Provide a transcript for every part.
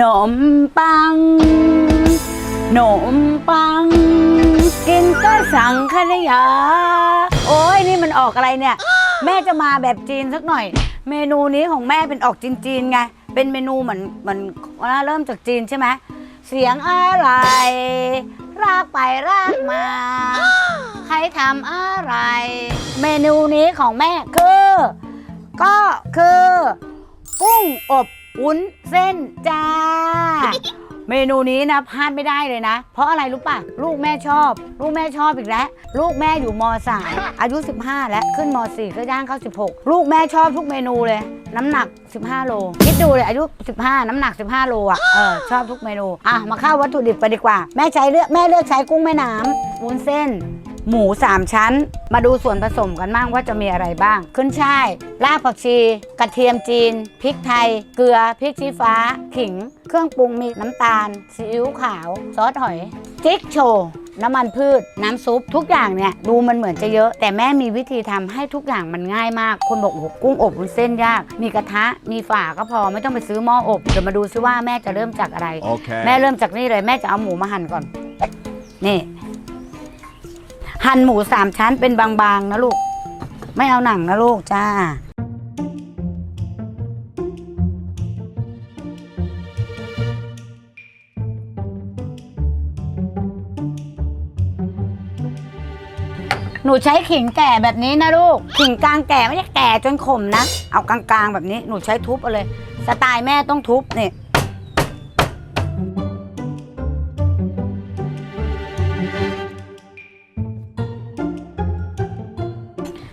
นมปังหนมปัง กินก็สั่งขยะโอ้ยนี่มันออกอะไรเนี่ย แม่จะมาแบบจีนสักหน่อย เมนูนี้ของแม่เป็นออกจีนๆไง เป็นเมนูเหมือนเหมือนเริ่มจากจีนใช่ไหมเสียงอะไร รากไปรากมา ใครทำอะไร เมนูนี้ของแม่คือ ก็คือ กุ้งอบ วุ้นเส้นจ้า เมนูนี้นะพลาดไม่ได้เลยนะ เพราะอะไรรู้ป่ะ ลูกแม่ชอบ ลูกแม่ชอบอีกแล้ว ลูกแม่อยู่ม .3 อายุ 15 แล้วขึ้นม .4 ก็ย่างเข้า 16 ลูกแม่ชอบทุกเมนูเลย น้ำหนัก 15 โล คิดดูเลยอายุ 15 น้ำหนัก 15 โลอะเออชอบทุกเมนู อะ มาเข้าวัตถุดิบไปดีกว่า แม่ใช้เลือกแม่เลือกใช้กุ้งแม่น้ำวุ้นเส้น หมู 3 ชั้น มาดูส่วนผสมกันบ้างว่าจะมีอะไรบ้าง ขึ้นช่ายรากผักชี กระเทียมจีน พริกไทย เกลือ พริกชี้ฟ้า ขิง เครื่องปรุงมีน้ำตาล ซีอิ๊วขาว ซอสหอย จิ๊กโชว์น้ำมันพืช น้ำซุป ทุกอย่างเนี่ยดูมันเหมือนจะเยอะ แต่แม่มีวิธีทำให้ทุกอย่างมันง่ายมาก คนบอกโอ้โหกุ้งอบวุ้นเส้นยาก มีกระทะมีฝาก็พอไม่ต้องไปซื้อหม้ออบเดี๋ยวมาดูซิว่าแม่จะเริ่มจากอะไร Okay. แม่เริ่มจากนี่เลยแม่จะเอาหมูมาหั่นก่อน นี่ หั่นหมูสามชั้นเป็นบางๆนะลูก ไม่เอาหนังนะลูกจ้า หนูใช้ขิงแก่แบบนี้นะลูก ขิงกลางแก่ไม่ใช่แก่จนขมนะ เอากลางๆแบบนี้หนูใช้ทุบเอาเลย สไตล์แม่ต้องทุบเนี่ย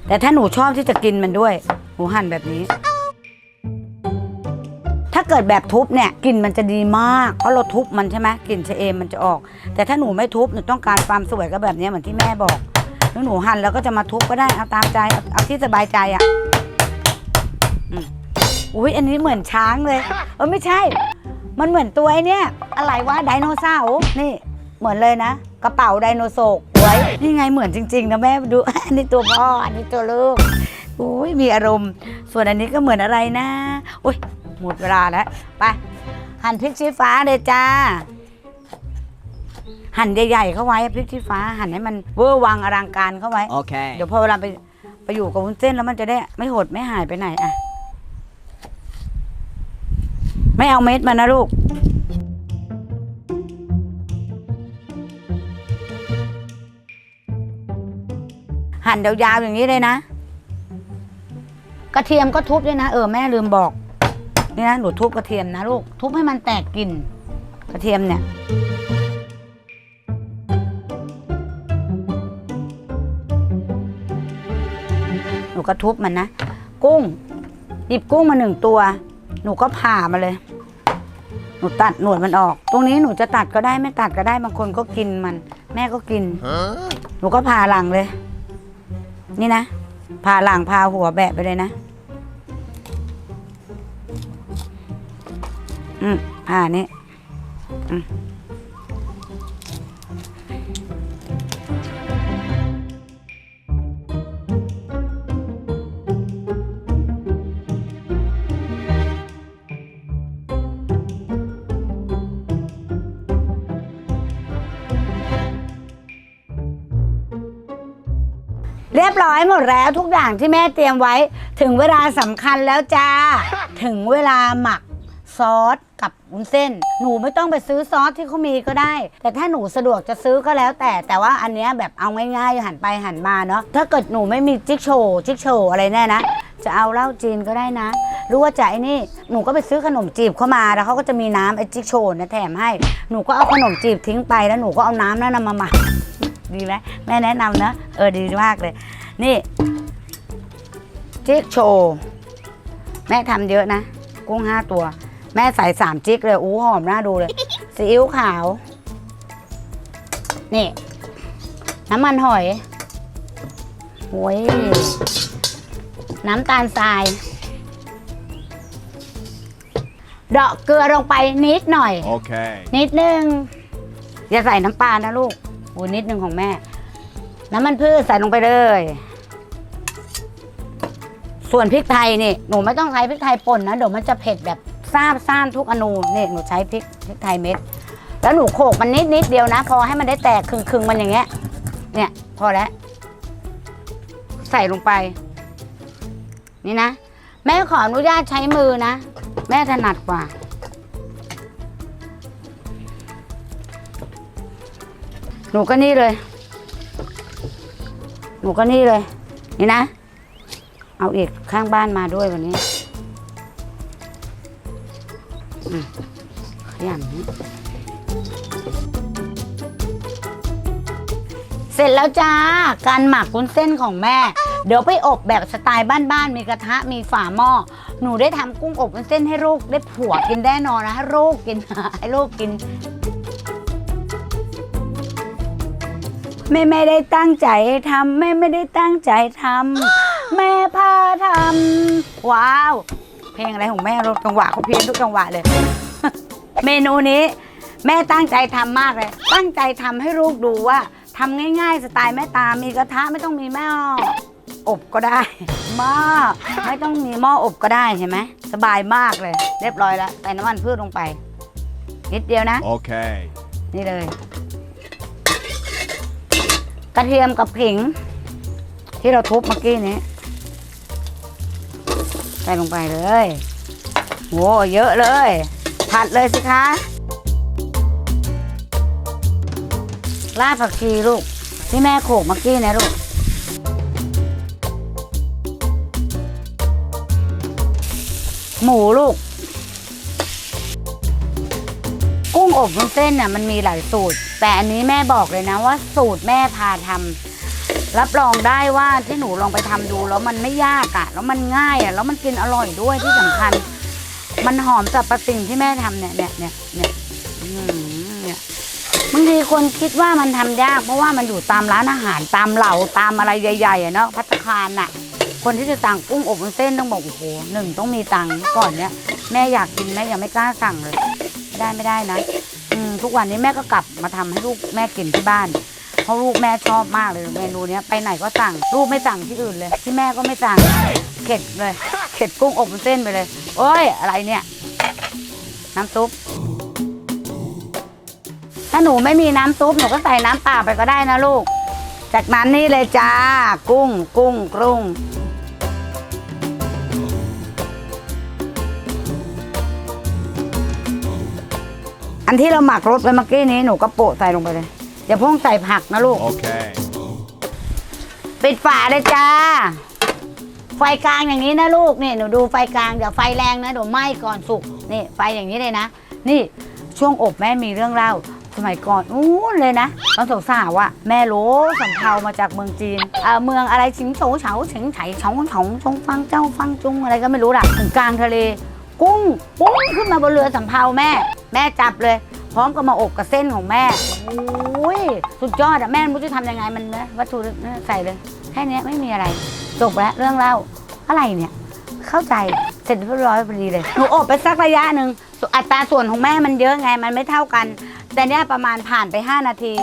แต่ถ้าหนูชอบที่จะกินมันด้วย หนูหั่นแบบนี้ ถ้าเกิดแบบทุบเนี่ยกลิ่นมันจะดีมาก เพราะเราทุบมันใช่ไหมกลิ่นชะเอมมันจะออก แต่ถ้าหนูไม่ทุบหนูต้องการความสวยก็แบบนี้เหมือนที่แม่บอกแล้วหนูหั่นแล้วก็จะมาทุบก็ได้เอาตามใจเอาเอาที่สบายใจอะอืมอุ้ยอันนี้เหมือนช้างเลยเออไม่ใช่ มันเหมือนตัวไอ้เนี่ยอะไรวะไดโนเสาร์นี่ เหมือนเลยนะ กระเป๋าไดโนเสาร์ไว้นี่ไงเหมือนจริง ๆ นะแม่ดู อันนี้ตัวพ่ออันนี้ตัวลูกอุ้ยมีอารมณ์ ส่วนอันนี้ก็เหมือนอะไรนะอุ้ยหมดเวลาแล้วไปหั่นพริกชี้ฟ้าเลยจ้า หั่นใหญ่ๆเข้าไว้พริกชี้ฟ้า หั่นให้มันเวอร์วังอลังการเข้าไว้ Okay. เดี๋ยวพอเวลาไปไปอยู่กับวุ้นเส้นแล้วมันจะได้ไม่หดไม่หายไปไหนอะไม่เอาเม็ดมันนะลูก หั่นยาวๆอย่างนี้เลยนะ กระเทียมก็ทุบด้วยนะเออแม่ลืมบอกนี่นะหนูทุบกระเทียมนะลูกทุบให้มันแตกกลิ่นกระเทียมเนี่ยหนูก็ทุบมันนะกุ้งหยิบกุ้งมาหนึ่งตัว หนูก็ผ่ามาเลย หนูตัดหนวดมันออก ตรงนี้หนูจะตัดก็ได้ไม่ตัดก็ได้บางคนก็กินมัน แม่ก็กิน Huh? หนูก็ผ่าหลังเลย นี่นะพาหลังพาหัวแบะไปเลยนะ อืมผ่านี่อืม เรียบร้อยหมดแล้วทุกอย่างที่แม่เตรียมไว้ ถึงเวลาสำคัญแล้วจ้า ถึงเวลาหมักซอสกับวุ้นเส้น หนูไม่ต้องไปซื้อซอสที่เขามีก็ได้ แต่ถ้าหนูสะดวกจะซื้อก็แล้วแต่ แต่ว่าอันเนี้ยแบบเอาง่ายๆหันไปหันมาเนาะ ถ้าเกิดหนูไม่มีจิ๊กโชว์จิ๊กโชว์อะไรแน่นะ จะเอาเหล้าจีนก็ได้นะหรือว่าจะไอ้นี่ หนูก็ไปซื้อขนมจีบเข้ามา แล้วเขาก็จะมีน้ำไอ้จิ๊กโชว์นะแถมให้ หนูก็เอาขนมจีบทิ้งไป แล้วหนูก็เอาน้ำนั้นนะมาหมัก ดีไหมแม่แนะนำนะเออดีมากเลย นี่จิ๊กโชว์แม่ทำเยอะนะ กุ้งห้าตัว แม่ใส่สามจิ๊กเลยอู้หอมน่าดูเลยซีอิ๊วขาว นี่ น้ำมันหอยโอ้ยน้ำตาลทรายดอกเกลือลงไปนิดหน่อย Okay. นิดนึง อย่าใส่น้ำปลานะลูกโอ้นิดนึงของแม่ น้ำมันพืชใส่ลงไปเลย ส่วนพริกไทยนี่หนูไม่ต้องใช้พริกไทยป่นนะเดี๋ยวมันจะเผ็ดแบบซาบซ่านทุกอนูนี่หนูใช้พริกพริกไทยเม็ด แล้วหนูโขกมันนิดนิดเดียวนะ พอให้มันได้แตกคึงคึงมันอย่างเงี้ย เนี่ย พอแล้ว ใส่ลงไป นี่นะ แม่ขออนุญาตใช้มือนะ แม่ถนัดกว่า นูก็นี่เลย หนูก็นี่เลย นี่นะ เอาอีกข้างบ้านมาด้วยวันนี้ขยำนี้เสร็จแล้วจ้า การหมักวุ้นเส้นของแม่ เดี๋ยวไปอบแบบสไตล์บ้านๆ มีกระทะ มีฝาหม้อ หนูได้ทำกุ้งอบวุ้นเส้นให้ลูกได้ผัวกินแน่นอนนะให้ลูกกินให้ลูกกิน แม่ไม่ได้ตั้งใจทำแม่ไม่ได้ตั้งใจทำแม่พาทำว้าว เพลงอะไรของแม่รถจังหวะเขาเพี้ยนทุกจังหวะเลย เมนูนี้ แม่ตั้งใจทำมากเลย ตั้งใจทำให้ลูกดูว่าทำง่าย ๆ สไตล์แม่ตามีกระทะไม่ต้องมีแม่อบก็ได้หม้อไม่ต้องมีหม้ออบก็ได้เห็นไหมสบายมากเลย เรียบร้อยแล้วใส่น้ำมันพืชลงไป นิดเดียวนะ Okay. นี่เลย กระเทียมกับผิง ที่เราทุบเมื่อกี้นี้ ใส่ลงไปเลยโว้เยอะเลย ผัดเลยสิคะรากผักชีลูก ที่แม่โขกเมื่อกี้นะลูกหมูลูก กุ้งอบวุ้นเส้นน่ะมันมีหลายสูตร แต่อันนี้แม่บอกเลยนะว่าสูตรแม่พาทำรับรองได้ว่าที่หนูลองไปทำดูแล้วมันไม่ยากอะ่ะ แล้วมันง่ายอะ่ะ แล้วมันกินอร่อยด้วยที่สำคัญ มันหอมสรรพสิ่งที่แม่ทำเนี่ยเนี่ยเนี่ยเนี่ยเนี่ยบางทีคนคิดว่ามันทำยาก เพราะว่ามันอยู่ตามร้านอาหารตามเหล่าตามอะไรใหญ่ๆอะเนาะพัตคารน่ะ คนที่จะสั่งกุ้งอบเส้นต้องบอกโอ้โหหนึ่งต้องมีตังค์ก่อนเนี่ยแม่อยากกินแม่ยังไม่กล้าสั่งเลยไม่ได้ไม่ได้นะ ทุกวันนี้แม่ก็กลับมาทำให้ลูกแม่กินที่บ้าน เพราะลูกแม่ชอบมากเลยเมนูนี้ไปไหนก็สั่ง ลูกไม่สั่งที่อื่นเลย ที่แม่ก็ไม่สั่งเข็ดเลย เข็ดกุ้งอบเส้นไปเลยโอ้ยอะไรเนี่ย น้ำซุปถ้าหนูไม่มีน้ำซุปหนูก็ใส่น้ำเปล่าไปก็ได้นะลูก จากนั้นนี่เลยจ้า กุ้ง กุ้งกรุ้ง ที่เราหมักรสไว้เมื่อกี้นี้หนูก็โปะใส่ลงไปเลยอย่าเพิ่งใส่ผักนะลูก Okay. ปิดฝาเลยจ้า ไฟกลางอย่างนี้นะลูกนี่หนูดูไฟกลางอย่าไฟแรงนะเดี๋ยวไหม้ก่อนสุกนี่ไฟอย่างนี้เลยนะ นี่ช่วงอบแม่มีเรื่องเล่า สมัยก่อนอู้นเลยนะตอนสาวๆอะแม่รู้สำเภามาจากเมืองจีนเอ่อเมืองอะไรชิงโฉเฉาเฉิงไฉเฉาเฉาชงฟังเจ้าฟังจุงอะไรก็ไม่รู้ล่ะถึงกลางทะเล กุ้งปุ้งขึ้นมาบนเรือสำเภาแม่ แม่จับเลย พร้อมกับมาอบกับเส้นของแม่โอ้ยสุดยอดอะแม่ไม่รู้จะทำยังไงมันนะวัตถุดิบใส่เลยแค่นี้ไม่มีอะไรจบแล้วเรื่องเล่าอะไรเนี่ย เข้าใจเสร็จเรียบร้อยพอดีเลยหนูอบไปสักระยะหนึ่งอัตราส่วนของแม่มันเยอะไงมันไม่เท่ากัน แต่เนี้ยประมาณผ่านไป 5 นาที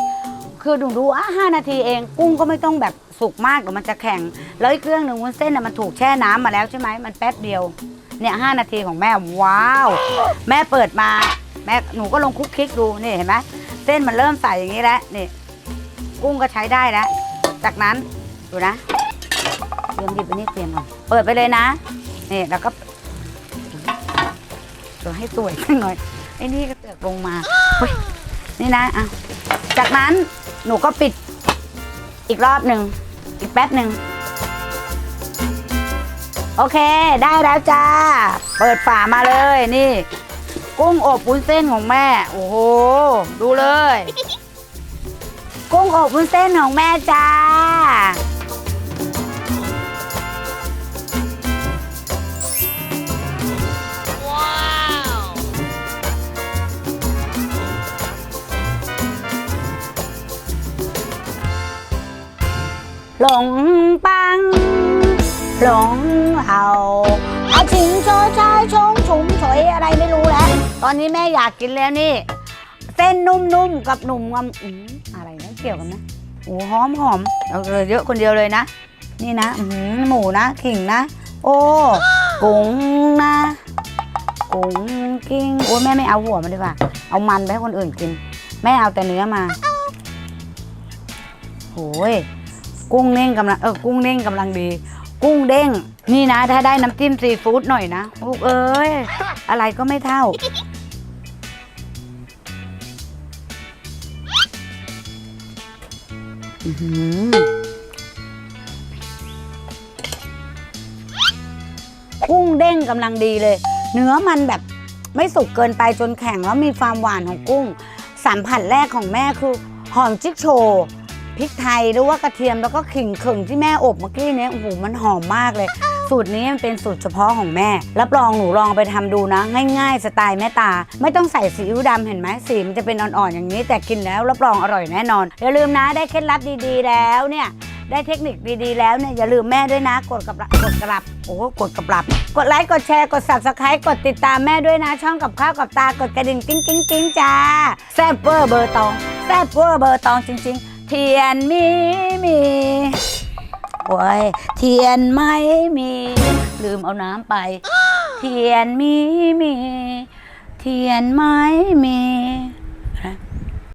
คือหนูดูอะห้านาทีเอง กุ้งก็ไม่ต้องแบบสุกมากเดี๋ยวมันจะแข็ง แล้วอีกเรื่องหนึ่งวุ้นเส้นน่ะมันถูกแช่น้ำมาแล้วใช่ไหมมันแป๊บเดียว เนี่ยห้านาทีของแม่ว้าว แม่เปิดมา แม่หนูก็ลงคลุกคลิกดูนี่เห็นไหมเส้นมันเริ่มใสอย่างนี้แล้วนี่ กุ้งก็ใช้ได้แล้ว จากนั้นดูนะเตรียมหยิบไปนี่เตรียมก่อนเปิดไปเลยนะนี่แล้วก็เดี๋ยวให้สวยหน่อยไอ้นี่ก็เตือกลงมาเฮ้ยนี่นะอะจากนั้นหนูก็ปิดอีกรอบหนึ่งอีกแป๊บหนึ่ง โอเค ได้แล้วจ้า เปิดฝามาเลยนี่ กุ้งอบวุ้นเส้นของแม่ โอ้โห ดูเลย กุ้งอบวุ้นเส้นของแม่จ้าหลงปัง หลงเอาอาชิงโชชายชงฉุมฉอยอะไรไม่รู้แล้ว ตอนนี้แม่อยากกินแล้วนี่ เส้นนุ่มๆกับหนุ่มงำอืมอะไรนะเกี่ยวกันนะโอ้หอมหอมเอาเลยเยอะคนเดียวเลยนะ นี่นะอื้อหือหมูนะขิงนะ โอ้กุ้งนะกุ้งกิ้งโอ้ยแม่ไม่เอาหัวมันดีกว่าเอามันไปให้คนอื่นกิน แม่เอาแต่เนื้อมาโอ้ยกุ้งเด้งกำลังเออกุ้งเด้งกำลังดี กุ้งเด้ง นี่นะ ถ้าได้น้ำจิ้มซีฟู้ดหน่อยนะลูกเอ้ย อะไรก็ไม่เท่า อื้อหือกุ้งเด้งกำลังดีเลย เนื้อมันแบบไม่สุกเกินไปจนแข็งแล้วมีความหวานของกุ้งสัมผัสแรกของแม่คือหอมจิ๊กโชว์ พริกไทยหรือว่ากระเทียมแล้วก็ขิงเข่งที่แม่อบเมื่อกี้เนี้ยโอ้โหมันหอมมากเลย สูตรนี้มันเป็นสูตรเฉพาะของแม่ รับรองหนูลองไปทำดูนะ ง่ายๆ สไตล์แม่ตา ไม่ต้องใส่ซีอิ๊วดำเห็นไหมสีมันจะเป็นอ่อนๆอย่างนี้ แต่กินแล้วรับรองอร่อยแน่นอนอย่าลืมนะได้เคล็ดลับดีๆ แล้วเนี่ยได้เทคนิคดีๆ แล้วเนี่ยอย่าลืมแม่ด้วยนะ กดกับกดกลับโอ้โหกดกับลับ กดไลค์กดแชร์กด subscribe กดติดตามแม่ด้วยนะ ช่องกับข้าวกับตากดกระดิ่งกิ้งกิ้งกิ้งจ้าแซ่บเวอร์เบอร์ตองแซ่บเวอร์เบอร์ตองจริง ๆ ทียนมีมีโอ้ยเทียนไม่มี ลืมเอาน้ำไป เทียนมีมี เทียนไม่มี